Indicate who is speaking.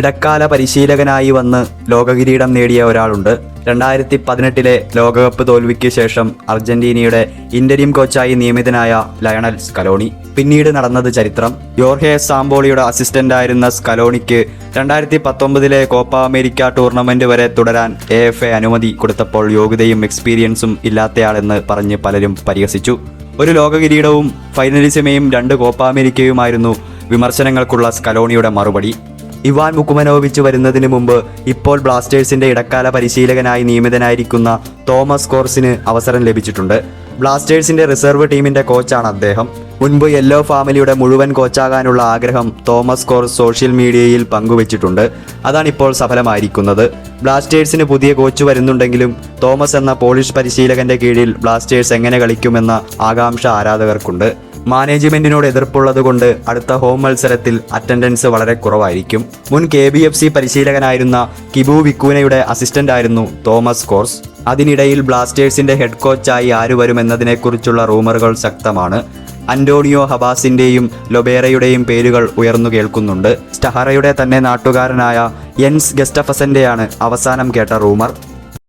Speaker 1: ഇടക്കാല പരിശീലകനായി വന്ന് ലോകകിരീടം നേടിയ ഒരാളുണ്ട്. രണ്ടായിരത്തി പതിനെട്ടിലെ ലോകകപ്പ് തോൽവിക്ക് ശേഷം അർജന്റീനയുടെ ഇന്റരീം കോച്ചായി നിയമിതനായ ലയണൽ സ്കലോണി. പിന്നീട് നടന്നത് ചരിത്രം. യോർഹെ അസിസ്റ്റന്റ് ആയിരുന്ന സ്കലോണിക്ക് രണ്ടായിരത്തി പത്തൊമ്പതിലെ കോപ്പ അമേരിക്ക ടൂർണമെന്റ് വരെ തുടരാൻ എ എഫ് എ അനുമതി കൊടുത്തപ്പോൾ യോഗ്യതയും എക്സ്പീരിയൻസും ഇല്ലാത്തയാളെന്ന് പറഞ്ഞ് പലരും പരിഹസിച്ചു. ഒരു ലോകകിരീടവും ഫൈനലിസമയും രണ്ട് കോപ്പ അമേരിക്കയുമായിരുന്നു വിമർശനങ്ങൾക്കുള്ള സ്കലോണിയുടെ മറുപടി. ഇവാൻ മുക്കുമനോവിച്ച് വരുന്നതിന് മുമ്പ് ഇപ്പോൾ ബ്ലാസ്റ്റേഴ്സിന്റെ ഇടക്കാല പരിശീലകനായി നിയമിതനായിരിക്കുന്ന തോമസ് കോർസിന് അവസരം ലഭിച്ചിട്ടുണ്ട്. ബ്ലാസ്റ്റേഴ്സിന്റെ റിസർവ് ടീമിന്റെ കോച്ചാണ് അദ്ദേഹം. മുൻപ് യെല്ലോ ഫാമിലിയുടെ മുഴുവൻ കോച്ചാകാനുള്ള ആഗ്രഹം തോമസ് കോർ സോഷ്യൽ മീഡിയയിൽ പങ്കുവച്ചിട്ടുണ്ട്. അതാണിപ്പോൾ സഫലമായിരിക്കുന്നത്. ബ്ലാസ്റ്റേഴ്സിന് പുതിയ കോച്ച് വരുന്നുണ്ടെങ്കിലും തോമസ് എന്ന പോളിഷ് പരിശീലകന്റെ കീഴിൽ ബ്ലാസ്റ്റേഴ്സ് എങ്ങനെ കളിക്കുമെന്ന ആകാംക്ഷ ആരാധകർക്കുണ്ട്. മാനേജ്മെന്റിനോട് എതിർപ്പുള്ളതുകൊണ്ട് അടുത്ത ഹോം മത്സരത്തിൽ അറ്റൻഡൻസ് വളരെ കുറവായിരിക്കും. മുൻ കെ ബി എഫ് സി പരിശീലകനായിരുന്ന കിബു വിക്കൂനയുടെ അസിസ്റ്റന്റ് ആയിരുന്നു തോമസ് കോർസ്. അതിനിടയിൽ ബ്ലാസ്റ്റേഴ്സിന്റെ ഹെഡ് കോച്ചായി ആര് വരുമെന്നതിനെക്കുറിച്ചുള്ള റൂമറുകൾ ശക്തമാണ്. അന്റോണിയോ ഹബാസിന്റെയും ലൊബേറയുടെയും പേരുകൾ ഉയർന്നു കേൾക്കുന്നുണ്ട്. സ്റ്റഹറയുടെ തന്നെ നാട്ടുകാരനായ യെൻസ് ഗസ്റ്റഫസന്റെയാണ് അവസാനം കേട്ട റൂമർ.